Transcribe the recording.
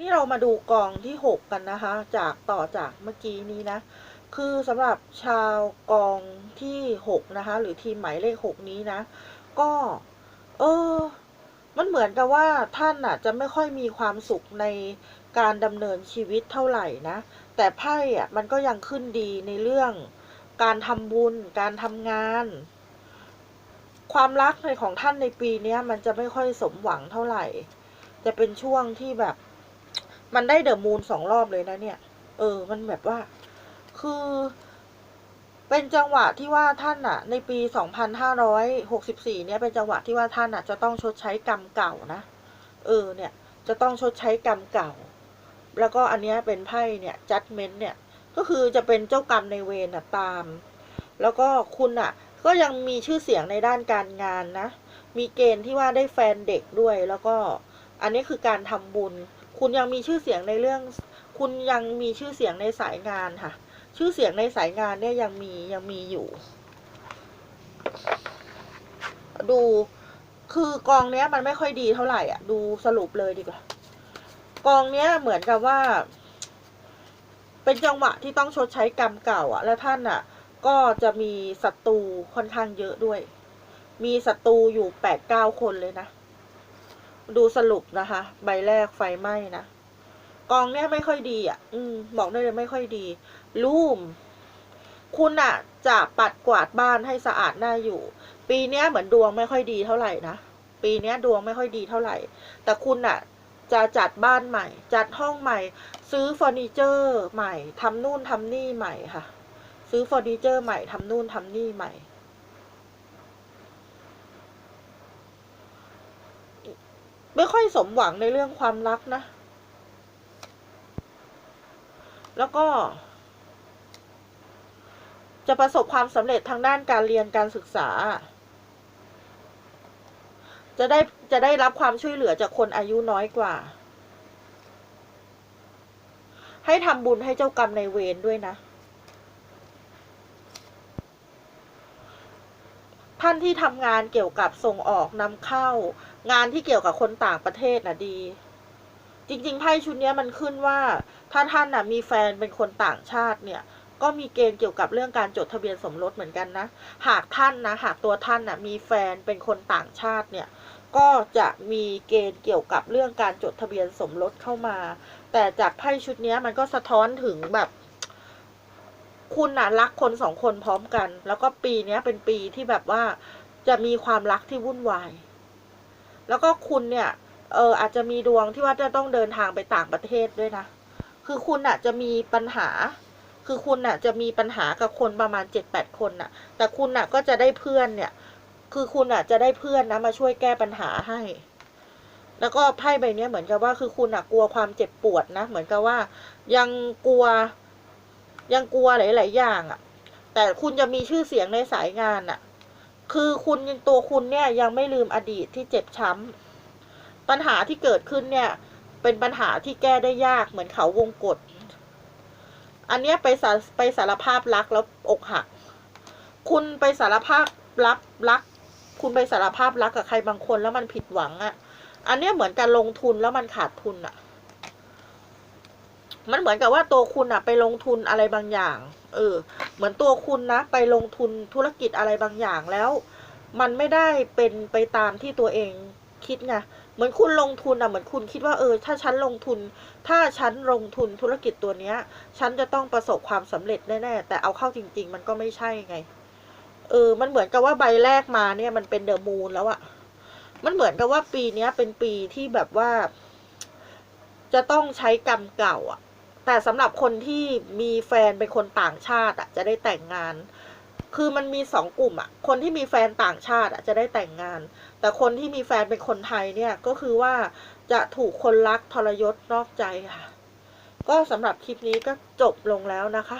นี่เรามาดูกองที่หกกันนะคะ จากต่อจากเมื่อกี้นี้นะ คือสำหรับชาวกองที่หกนะคะ หรือทีมหมายเลขหกนี้นะ ก็ เออ มันเหมือนกับว่าท่านอะ จะไม่ค่อยมีความสุขในการดำเนินชีวิตเท่าไหร่นะ แต่ไพ่อะ มันก็ยังขึ้นดีในเรื่อง การทำบุญ การทำงาน ความรักในของท่านในปีนี้มันจะไม่ค่อยสมหวังเท่าไหร่ จะเป็นช่วงที่แบบ มันได้เดอะมูนสองรอบเลยนะเนี่ย เออ มันแบบว่า คือ เป็นจังหวะที่ว่าท่านอะในปี 2564 เนี่ย เป็นจังหวะที่ว่าท่านอะจะต้องชดใช้กรรมเก่านะ เออ เนี่ย จะต้องชดใช้กรรมเก่า แล้วก็อันเนี้ยเป็นไพ่เนี่ย judgment เนี่ย ก็คือจะเป็นเจ้ากรรมในเวรน่ะตาม แล้วก็คุณอะก็ยังมีชื่อเสียงในด้านการงานนะ มีเกณฑ์ที่ว่าได้แฟนเด็กด้วย แล้วก็ อันนี้คือการทำบุญ คุณยังมีชื่อเสียงในเรื่อง คุณยังมีชื่อเสียงในสายงานค่ะ ชื่อเสียงในสายงานเนี่ยยังมียังมีอยู่ ดูคือกองเนี้ยมันไม่ค่อยดีเท่าไหร่อะ ดูสรุปเลยดีกว่า กองเนี้ยเหมือนกับว่า เป็นจังหวะที่ต้องชดใช้กรรมเก่า อะ และท่านอะ ก็จะมีศัตรูค่อนข้างเยอะด้วย มีศัตรูอยู่แปดเก้าคนเลยนะ ดูสรุปนะคะ ใบแรกไฟไหม้นะกองเนี้ยไม่ค่อยดีอะ อืม บอกได้เลยไม่ค่อยดี รูม คุณอะ จะปัดกวาดบ้านให้สะอาดน่าอยู่ ปีเนี้ยเหมือนดวงไม่ค่อยดีเท่าไหร่นะ ปีเนี้ยดวงไม่ค่อยดีเท่าไหร่ แต่คุณอะ จะจัดบ้านใหม่ จัดห้องใหม่ ซื้อเฟอร์นิเจอร์ใหม่ทำนู่นทำนี่ใหม่ค่ะ ซื้อเฟอร์นิเจอร์ใหม่ทำนู่นทำนี่ใหม่ ไม่ค่อยสมหวังในเรื่องความรักนะ แล้วก็ จะประสบความสำเร็จทางด้านการเรียนการศึกษา จะได้จะได้รับความช่วยเหลือจากคนอายุน้อยกว่า ให้ทำบุญให้เจ้ากรรมในเวรด้วยนะท่านที่ทำงานเกี่ยวกับส่งออกนำเข้า งานที่เกี่ยวกับคนต่างประเทศน่ะดี จริงๆไพ่ชุดนี้มันขึ้นว่า ถ้าท่านน่ะมีแฟนเป็นคนต่างชาติเนี่ย ก็มีเกณฑ์เกี่ยวกับเรื่องการจดทะเบียนสมรสเหมือนกันนะ หากท่านนะ หากตัวท่านน่ะมีแฟนเป็นคนต่างชาติเนี่ย ก็จะมีเกณฑ์เกี่ยวกับเรื่องการจดทะเบียนสมรสเข้ามา แต่จากไพ่ชุดนี้มันก็สะท้อนถึงแบบคุณน่ะรักคนสองคนพร้อมกัน แล้วก็ปีนี้เป็นปีที่แบบว่าจะมีความรักที่วุ่นวาย แล้วก็คุณเนี่ยเอออาจจะมีดวงที่ว่าจะต้องเดินทางไปต่างประเทศด้วยนะ คือคุณน่ะจะมีปัญหา คือคุณน่ะจะมีปัญหากับคนประมาณเจ็ดแปดคนน่ะ แต่คุณน่ะก็จะได้เพื่อนเนี่ย คือคุณอะจะได้เพื่อนนะมาช่วยแก้ปัญหาให้ แล้วก็ไพ่ใบเนี้ยเหมือนกับว่าคือคุณอะกลัวความเจ็บปวดนะ เหมือนกับว่า ยังกลัว ยังกลัวหลาย ๆ อย่างอะแต่คุณจะมีชื่อเสียงในสายงานอะ คือคุณยังตัวคุณเนี่ยยังไม่ลืมอดีตที่เจ็บช้ำปัญหาที่เกิดขึ้นเนี่ย เป็นปัญหาที่แก้ได้ยากเหมือนเขาวงกฏอันเนี้ยไปสาไปสารภาพรักแล้วอกหัก คุณไปสารภาพรักรัก คุณไปสารภาพรักกับใครบางคนแล้วมันผิดหวังอะ่ะ อันเนี้ยเหมือนการลงทุนแล้วมันขาดทุนอะ่ะ มันเหมือนกับว่าตัวคุณอะ่ะไปลงทุนอะไรบางอย่าง เออ เหมือนตัวคุณนะ ไปลงทุนธุรกิจอะไรบางอย่างแล้ว มันไม่ได้เป็นไปตามที่ตัวเองคิดไง เหมือนคุณลงทุนอะเหมือนคุณคิดว่าเออ ถ้าฉันลงทุน ถ้าฉันลงทุนธุรกิจตัวเนี้ย ฉันจะต้องประสบความสำเร็จแน่ๆแต่เอาเข้าจริง ๆ มันก็ไม่ใช่ไง เออ มันเหมือนกับว่าใบแรกมาเนี่ยมันเป็นเดอะมูนแล้วอะมันเหมือนกับว่าปีเนี้ยเป็นปีที่แบบว่า จะต้องใช้กรรมเก่าอะ แต่สำหรับคนที่มีแฟนเป็นคนต่างชาติอะจะได้แต่งงาน คือมันมีสองกลุ่มอะคนที่มีแฟนต่างชาติอะจะได้แต่งงาน แต่คนที่มีแฟนเป็นคนไทยเนี่ยก็คือว่าจะถูกคนรักทรยศนอกใจค่ะ ก็สำหรับคลิปนี้ก็จบลงแล้วนะคะ